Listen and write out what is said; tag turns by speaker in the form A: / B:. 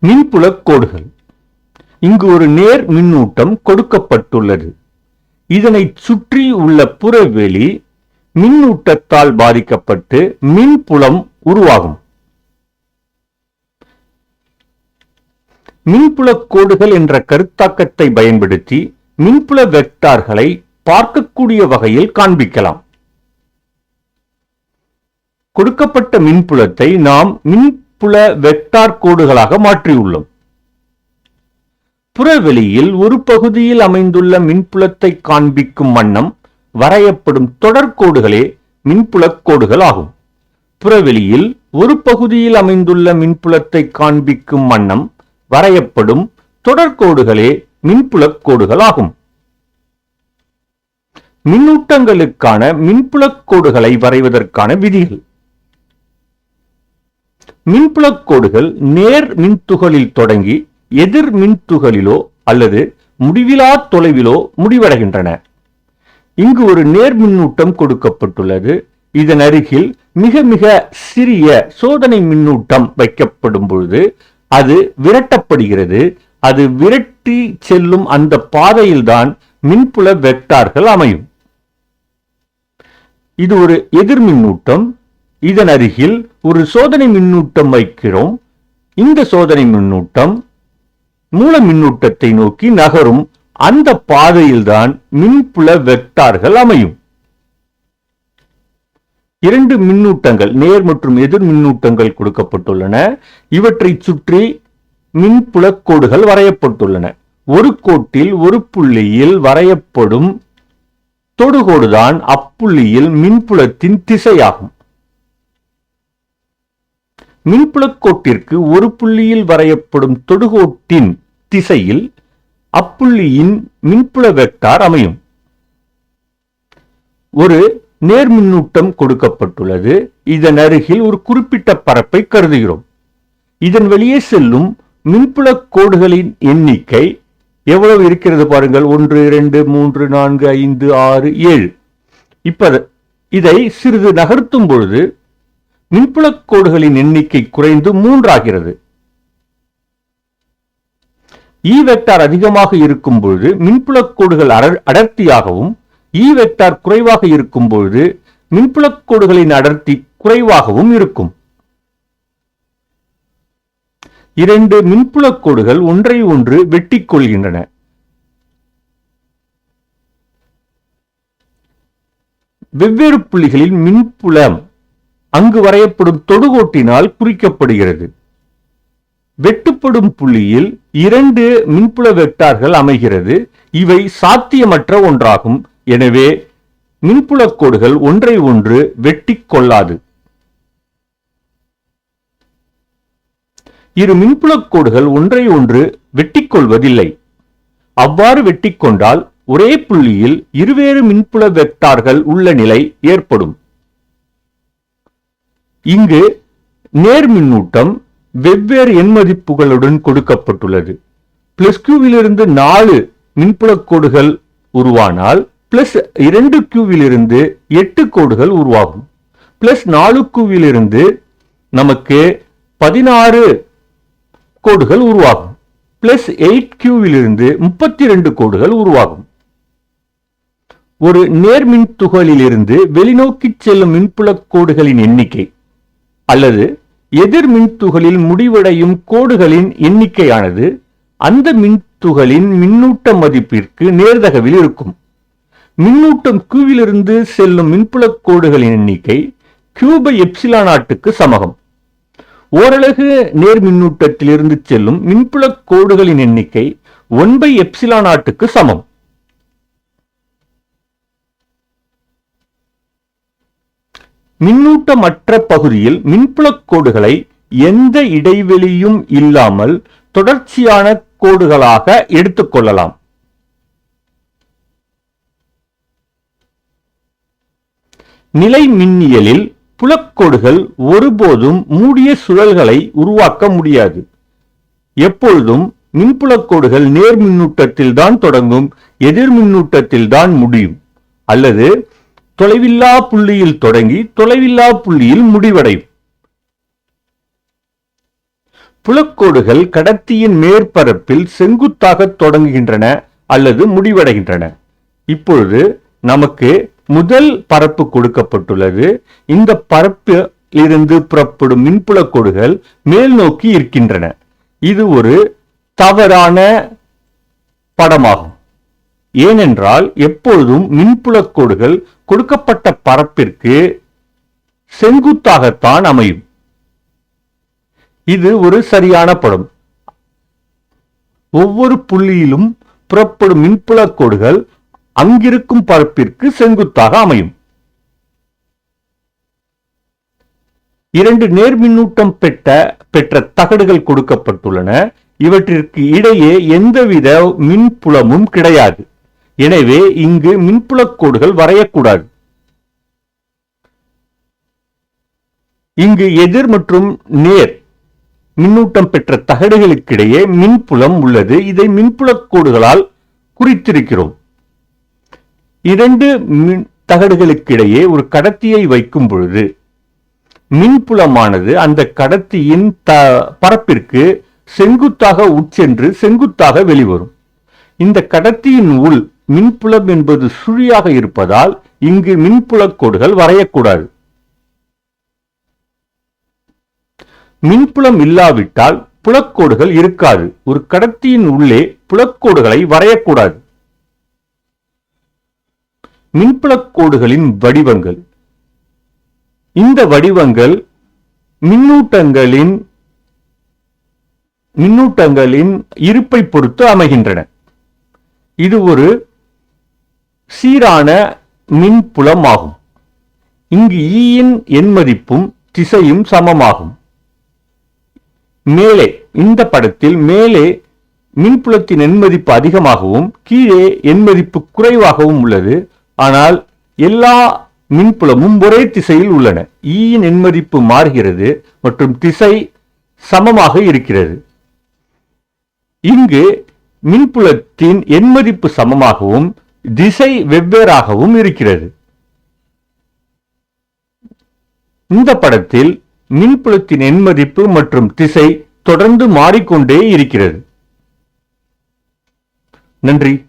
A: மின்புலக் கோடுகள். இங்கு ஒரு நேர் மின்னூட்டம் கொடுக்கப்பட்டுள்ளது. இதனை சுற்றி உள்ள புறவெளி மின்னூட்டத்தால் பாதிக்கப்பட்டு மின்புலம் உருவாகும். மின்புலக் கோடுகள் என்ற கருத்தாக்கத்தை பயன்படுத்தி மின்புல வெக்டார்களை பார்க்கக்கூடிய வகையில் காண்பிக்கலாம். கொடுக்கப்பட்ட மின்புலத்தை நாம் மின் புல வெக்டார் கோடுகளாக மாற்றியுள்ளோம். புறவெளியில் ஒரு பகுதியில் அமைந்துள்ள மின்புலத்தை காண்பிக்கும் வண்ணம் வரையப்படும் தொடர்கோடுகளே மின்புலக் கோடுகள் ஆகும். புறவெளியில் ஒரு பகுதியில் அமைந்துள்ள மின்புலத்தை காண்பிக்கும் வண்ணம் வரையப்படும் தொடர்கோடுகளே மின்புலக் கோடுகள் ஆகும். மின்னூட்டங்களுக்கான மின்புலக் கோடுகளை வரைவதற்கான விதிகள். மின்புலக் கோடுகள் நேர் மின்துகளில் தொடங்கி எதிர் மின்துகளிலோ அல்லது முடிவிலா தொலைவிலோ முடிவடைகின்றன. இங்கு ஒரு நேர் மின்னூட்டம் கொடுக்கப்பட்டுள்ளது. இதன் அருகில் மிக மிக சிறிய சோதனை மின்னூட்டம் வைக்கப்படும் பொழுது அது விரட்டப்படுகிறது. அது விரட்டி செல்லும் அந்த பாதையில்தான் மின்புல வெக்டார்கள் அமையும். இது ஒரு எதிர் மின்னூட்டம். இதன் அருகில் ஒரு சோதனை மின்னூட்டம் வைக்கிறோம். இந்த சோதனை மின்னூட்டம் மூல மின்னூட்டத்தை நோக்கி நகரும். அந்த பாதையில்தான் மின்புல வெக்டார்கள் அமையும். இரண்டு மின்னூட்டங்கள் நேர் மற்றும் எதிர் மின்னூட்டங்கள் கொடுக்கப்பட்டுள்ளன. இவற்றை சுற்றி மின்புல கோடுகள் வரையப்பட்டுள்ளன. ஒரு கோட்டில் ஒரு புள்ளியில் வரையப்படும் தொடுகோடுதான் அப்புள்ளியில் மின்புலத்தின் திசையாகும். மின்புலக்கோட்டிற்கு ஒரு புள்ளியில் வரையப்படும் தொடுகோட்டின் திசையில் அப்புள்ளியின் மின்புல வெக்டார் அமையும். ஒரு நேர்மின்னூட்டம் கொடுக்கப்பட்டுள்ளது. இதன் அருகில் ஒரு குறிப்பிட்ட பரப்பை கருதுகிறோம். இதன் வெளியே செல்லும் மின்புல கோடுகளின் எண்ணிக்கை எவ்வளவு இருக்கிறது பாருங்கள். ஒன்று இரண்டு மூன்று நான்கு ஐந்து ஆறு ஏழு. இப்ப இதை சிறிது நகர்த்தும் பொழுது மின்புலக் கோடுகளின் எண்ணிக்கை குறைந்து மூன்றாகிறது. E இ வெக்டார் அதிகமாக இருக்கும் பொழுது மின்புலக் கோடுகள் அடர்த்தியாகவும் e இ வெக்டார் குறைவாக இருக்கும் பொழுது மின்புலக் கோடுகளின் அடர்த்தி குறைவாகவும் இருக்கும். இரண்டு மின்புலக் கோடுகள் ஒன்றை ஒன்று வெட்டிக் கொள்கின்றன. வெவ்வேறு புள்ளிகளில் மின்புலம் அங்கு வரையப்படும் தொடுகோட்டினால் குறிக்கப்படுகிறது. வெட்டுப்படும் புள்ளியில் இரண்டு மின்புல வெக்டார்கள் அமைகிறது. இவை சாத்தியமற்ற ஒன்றாகும். எனவே மின்புலக் கோடுகள் ஒன்றை ஒன்று வெட்டி கொள்ளாது. இரு மின்புலக் கோடுகள் ஒன்றை ஒன்று வெட்டிக்கொள்வதில்லை அவ்வாறு வெட்டிக்கொண்டால் ஒரே புள்ளியில் இருவேறு மின்புல வெக்டார்கள் உள்ள நிலை ஏற்படும். இங்கு நேர்மின்னூட்டம் வெவ்வேறு எண் மதிப்புகளுடன் கொடுக்கப்பட்டுள்ளது பிளஸ் கியூவிலிருந்து நாலு மின்புலக் கோடுகள் உருவானால் பிளஸ் இரண்டு கியூவிலிருந்து எட்டு கோடுகள் உருவாகும். பிளஸ் நாலு கியூவிலிருந்து நமக்கு பதினாறு கோடுகள் உருவாகும். பிளஸ் எயிட் கியூவிலிருந்து முப்பத்தி ரெண்டு கோடுகள் உருவாகும். ஒரு நேர்மின் துகளிலிருந்து வெளிநோக்கி செல்லும் மின்புலக் கோடுகளின் எண்ணிக்கை அல்லது எதிர் மின்துகளில் முடிவடையும் கோடுகளின் எண்ணிக்கையானது அந்த மின்துகளின் மின்னூட்ட மதிப்பிற்கு நேர்தகவில் இருக்கும். மின்னூட்டம் கியூவிலிருந்து செல்லும் மின்புலக் கோடுகளின் எண்ணிக்கை கியூ பை எப்சிலான் நாட்டுக்கு சமகம். ஓரலகு நேர் மின்னூட்டத்திலிருந்து செல்லும் மின்புலக் கோடுகளின் எண்ணிக்கை ஒன்பை பை எப்சிலான் நாட்டுக்கு சமம். மின்னூட்டமற்ற பகுதியில் மின்புலக் கோடுகளை எந்த இடைவெளியும் இல்லாமல் தொடர்ச்சியான கோடுகளாக எடுத்துக்கொள்ளலாம் நிலை மின்னியலில் புலக்கோடுகள் ஒருபோதும் மூடிய சுழல்களை உருவாக்க முடியாது. எப்பொழுதும் மின்புலக்கோடுகள் நேர் மின்னூட்டத்தில் தான் தொடங்கும் எதிர் மின்னூட்டத்தில் தான் முடியும். அல்லது தொலைவில்லா புள்ளியில் தொடங்கி தொலைவில்லா புள்ளியில் முடிவடையும். புலக்கோடுகள் கடத்தியின் மேற்பரப்பில் செங்குத்தாக தொடங்குகின்றன அல்லது முடிவடைகின்றன. இப்பொழுது நமக்கு முதல் பரப்பு கொடுக்கப்பட்டுள்ளது. இந்த பரப்பில் இருந்து புறப்படும் மின்புலக்கோடுகள் மேல் நோக்கி இருக்கின்றன. இது ஒரு தவறான படமாகும். ஏனென்றால் எப்பொழுதும் மின்புலக்கோடுகள் கொடுக்கப்பட்ட பரப்பிற்கு செங்குத்தாகத்தான் அமையும். இது ஒரு சரியான படம். ஒவ்வொரு புள்ளியிலும் புறப்படும் மின்புலக் கோடுகள் அங்கிருக்கும் பரப்பிற்கு செங்குத்தாக அமையும். இரண்டு நேர்மின்னூட்டம் பெற்ற பெற்ற தகடுகள் கொடுக்கப்பட்டுள்ளன. இவற்றிற்கு இடையே எந்தவித மின்புலமும் கிடையாது. எனவே இங்கு மின்புலக் கோடுகள் வரையக்கூடாது. இங்கு எதிர் மற்றும் நேர் மின்னூட்டம் பெற்ற தகடுகளுக்கிடையே மின்புலம் உள்ளது. இதை மின்புலக் கோடுகளால் குறித்திருக்கிறோம். இரண்டு மின் தகடுகளுக்கிடையே ஒரு கடத்தியை வைக்கும் பொழுது மின்புலமானது அந்த கடத்தியின் த பரப்பிற்கு செங்குத்தாக உட்சென்று செங்குத்தாக வெளிவரும். இந்த கடத்தியின் உள் மின்புலம் என்பது சுழியாக இருப்பதால் இங்கு மின்புலக் கோடுகள் வரையக்கூடாது. மின்புலம் இல்லாவிட்டால் புலக்கோடுகள் இருக்காது. ஒரு கடத்தியின் உள்ளே புலக்கோடுகளை வரையக்கூடாது. மின்புலக் கோடுகளின் வடிவங்கள். இந்த வடிவங்கள் மின்னூட்டங்களின் மின்னூட்டங்களின் இருப்பை பொறுத்து அமைகின்றன. இது ஒரு சீரான மின்புலம் ஆகும் இங்கு e ஈயின் எண்மதிப்பும் திசையும் சமமாகும். மேலே இந்த படத்தில் மேலே மின்புலத்தின் எண்மதிப்பு அதிகமாகவும் கீழே எண்மதிப்பு குறைவாகவும் உள்ளது. ஆனால் எல்லா மின்புலமும் ஒரே திசையில் உள்ளன. E ஈயின் எண்மதிப்பு மாறுகிறது மற்றும் திசை சமமாக இருக்கிறது. இங்கு மின்புலத்தின் எண்மதிப்பு சமமாகவும் திசை வெவ்வேறாகவும் இருக்கிறது. இந்த படத்தில் மின்புலத்தின் எண்மதிப்பு மற்றும் திசை தொடர்ந்து மாறிக்கொண்டே இருக்கிறது. நன்றி.